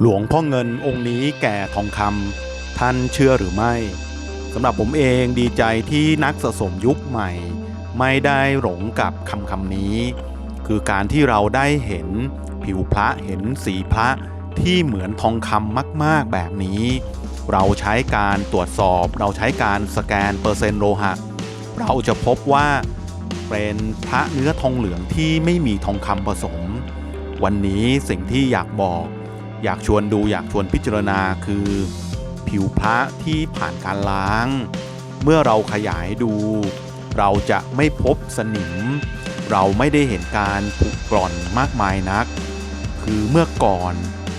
หลวงพ่อเงินองค์นี้แก่ทองคำท่านเชื่อหรือไม่สำหรับผมเองดีใจที่นักสะสมยุคใหม่ ไม่ได้หลงกับคำคำนี้ คือการที่เราได้เห็นผิวพระเห็นสีพระที่เหมือนทองคำมาก ๆ แบบนี้ เราใช้การตรวจสอบ เราใช้การสแกนเปอร์เซ็นต์โลหะ เราจะพบว่าเป็นพระเนื้อทองเหลืองที่ไม่มีทองคำผสม วันนี้สิ่งที่อยากบอก อยากชวนดูอยากชวนพิจารณาคือผิวพระที่ผ่านการล้าง เมื่อเราขยายดู เราจะไม่พบสนิม เราไม่ได้เห็นการผุกร่อนมากมายนัก คือเมื่อก่อน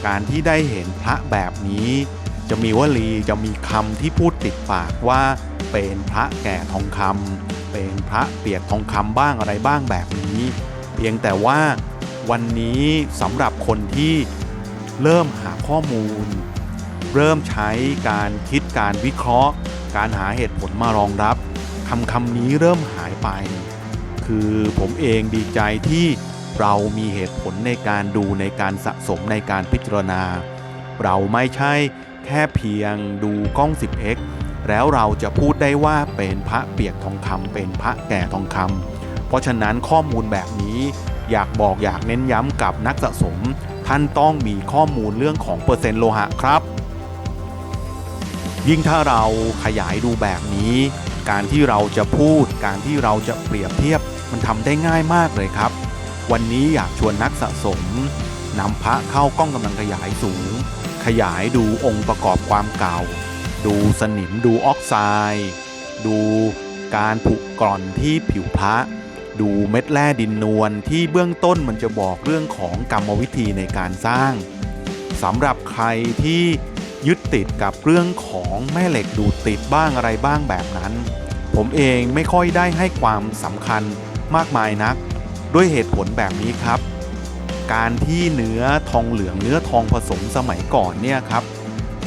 การที่ได้เห็นพระแบบนี้ จะมีวลีจะมีคำที่พูดติดปากว่า เป็นพระแก่ทองคำเป็นพระเปียกทองคำบ้างอะไรบ้างแบบนี้ เพียงแต่ว่าวันนี้สำหรับคนที่ เริ่มหาข้อมูล เริ่มใช้การคิดการวิเคราะห์ การหาเหตุผลมารองรับคำคำนี้เริ่มหายไป คือผมเองดีใจที่เรามีเหตุผลในการดูในการสะสมในการพิจารณา เราไม่ใช่แค่เพียงดูกล้อง 10x แล้วเราจะพูดได้ว่าเป็นพระเปียกทองคำเป็นพระแก่ทองคำเพราะฉะนั้นข้อมูลแบบนี้อยากบอกอยากเน้นย้ำกับนักสะสม ท่านต้องมีข้อมูลเรื่องของเปอร์เซ็นต์โลหะครับ ยิ่งถ้าเราขยายดูแบบนี้ การที่เราจะพูด การที่เราจะเปรียบเทียบมันทำได้ง่ายมากเลยครับ วันนี้อยากชวนนักสะสมนำพระเข้ากล้องกำลังขยายสูง ขยายดูองค์ประกอบความเก่า ดูสนิมดูออกไซด์ดูการผุกร่อนที่ผิวพระ ดูเม็ดแร่ดินนวลที่เบื้องต้นมันจะบอกเรื่องของกรรมวิธีในการสร้างสำหรับใครที่ยึดติดกับเรื่องของแม่เหล็กดูดติดบ้างอะไรบ้างแบบนั้น ผมเองไม่ค่อยได้ให้ความสำคัญมากมายนัก ด้วยเหตุผลแบบนี้ครับ การที่เนื้อทองเหลืองเนื้อทองผสมสมัยก่อนเนี่ยครับ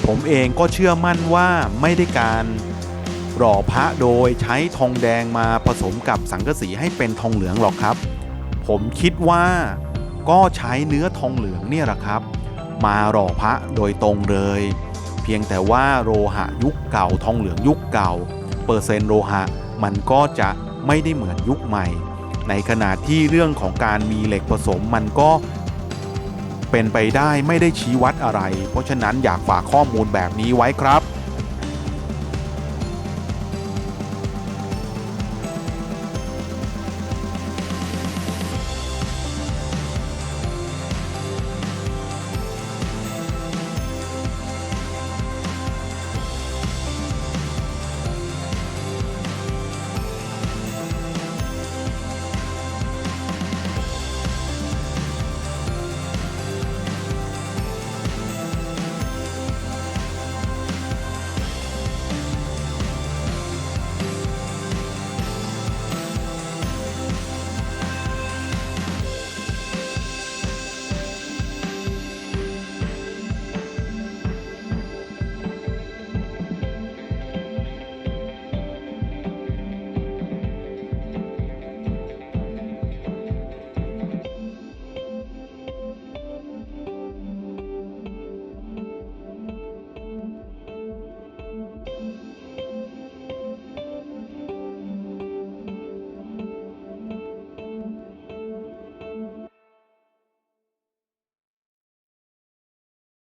ผมเองก็เชื่อมั่นว่าไม่ได้การ หล่อพระโดยใช้ทองแดงมาผสมกับสังกะสีให้เป็นทองเหลืองหรอกครับ ผมคิดว่าก็ใช้เนื้อทองเหลืองเนี่ยแหละครับ มาหล่อพระโดยตรงเลย เพียงแต่ว่าโลหะยุคเก่าทองเหลืองยุคเก่า เปอร์เซ็นต์โลหะมันก็จะไม่ได้เหมือนยุคใหม่ ในขณะที่เรื่องของการมีเหล็กผสมมันก็เป็นไปได้ไม่ได้ชี้วัดอะไร เพราะฉะนั้นอยากฝากข้อมูลแบบนี้ไว้ครับ